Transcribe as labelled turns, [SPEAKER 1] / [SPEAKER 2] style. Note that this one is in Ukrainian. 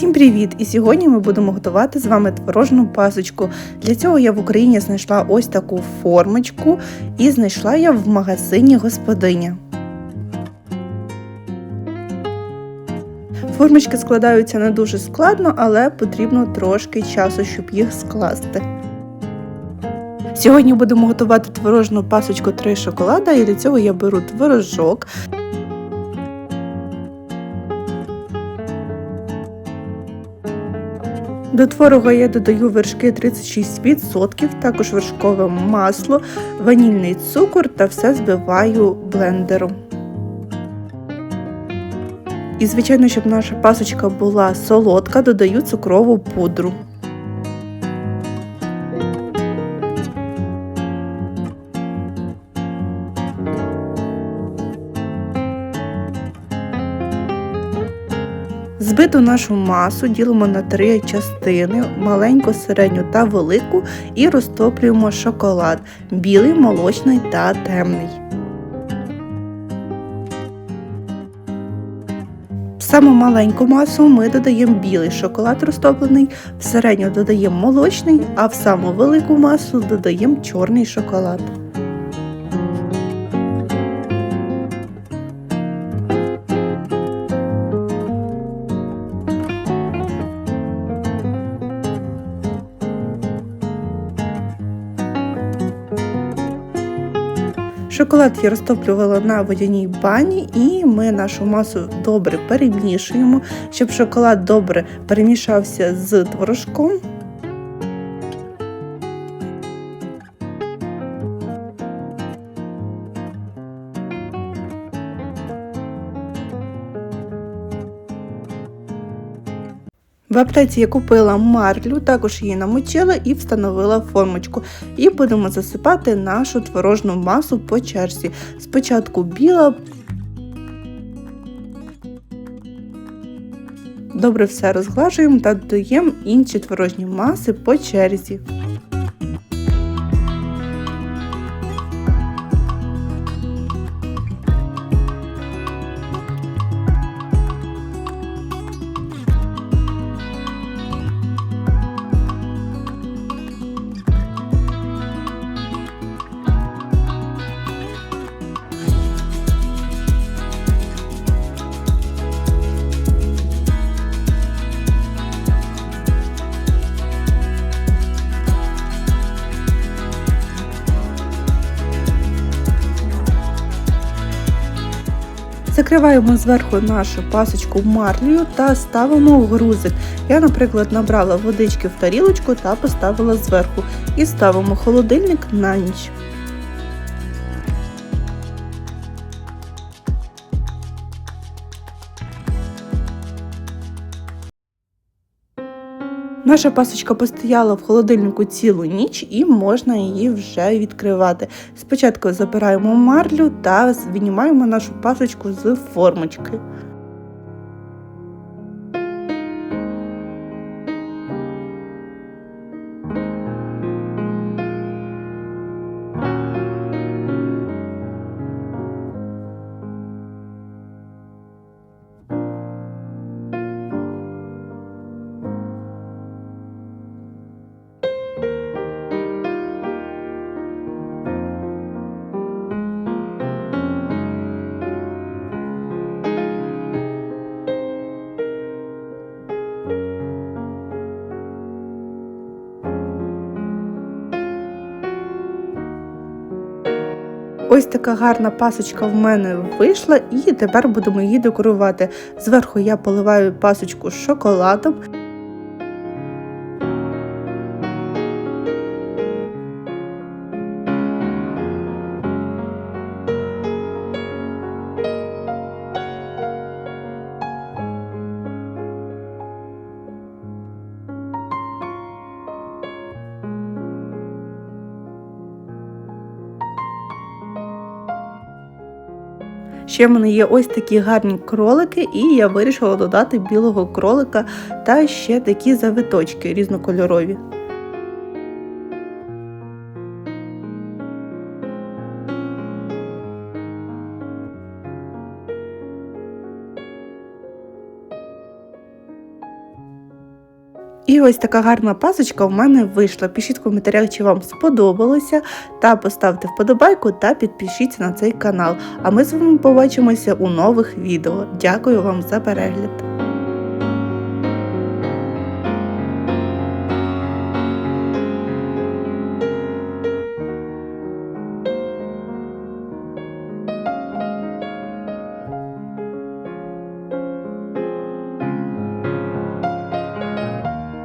[SPEAKER 1] Всім привіт! І сьогодні ми будемо готувати з вами творожну пасочку. Для цього я в Україні знайшла ось таку формочку і знайшла я в магазині господиня. Формочки складаються не дуже складно, але потрібно трошки часу, щоб їх скласти. Сьогодні будемо готувати творожну пасочку 3 шоколада, і для цього я беру творожок. До творога я додаю вершки 36%, також вершкове масло, ванільний цукор та все збиваю блендером. І, звичайно, щоб наша пасочка була солодка, додаю цукрову пудру. Збиту нашу масу ділимо на три частини маленьку, середню та велику, і розтоплюємо шоколад білий, молочний та темний. В саму маленьку масу ми додаємо білий шоколад розтоплений, в середню додаємо молочний, а в саму велику масу додаємо чорний шоколад. Шоколад я розтоплювала на водяній бані, і ми нашу масу добре перемішуємо, щоб шоколад добре перемішався з творожком. В аптеці я купила марлю, також її намочила і встановила формочку. І будемо засипати нашу творожну масу по черзі. Спочатку біла. Добре все розглажуємо та додаємо інші творожні маси по черзі. Закриваємо зверху нашу пасочку марлею та ставимо в грузик. Я, наприклад, набрала водички в тарілочку та поставила зверху і ставимо холодильник на ніч. Наша пасочка постояла в холодильнику цілу ніч і можна її вже відкривати. Спочатку забираємо марлю та знімаємо нашу пасочку з формочки. Ось така гарна пасочка в мене вийшла, і тепер будемо її декорувати. Зверху я поливаю пасочку шоколадом. Ще в мене є ось такі гарні кролики, і я вирішила додати білого кролика та ще такі завиточки різнокольорові. І ось така гарна пасочка у мене вийшла. Пишіть в коментарях, чи вам сподобалося, та поставте вподобайку та підпишіться на цей канал. А ми з вами побачимося у нових відео. Дякую вам за перегляд!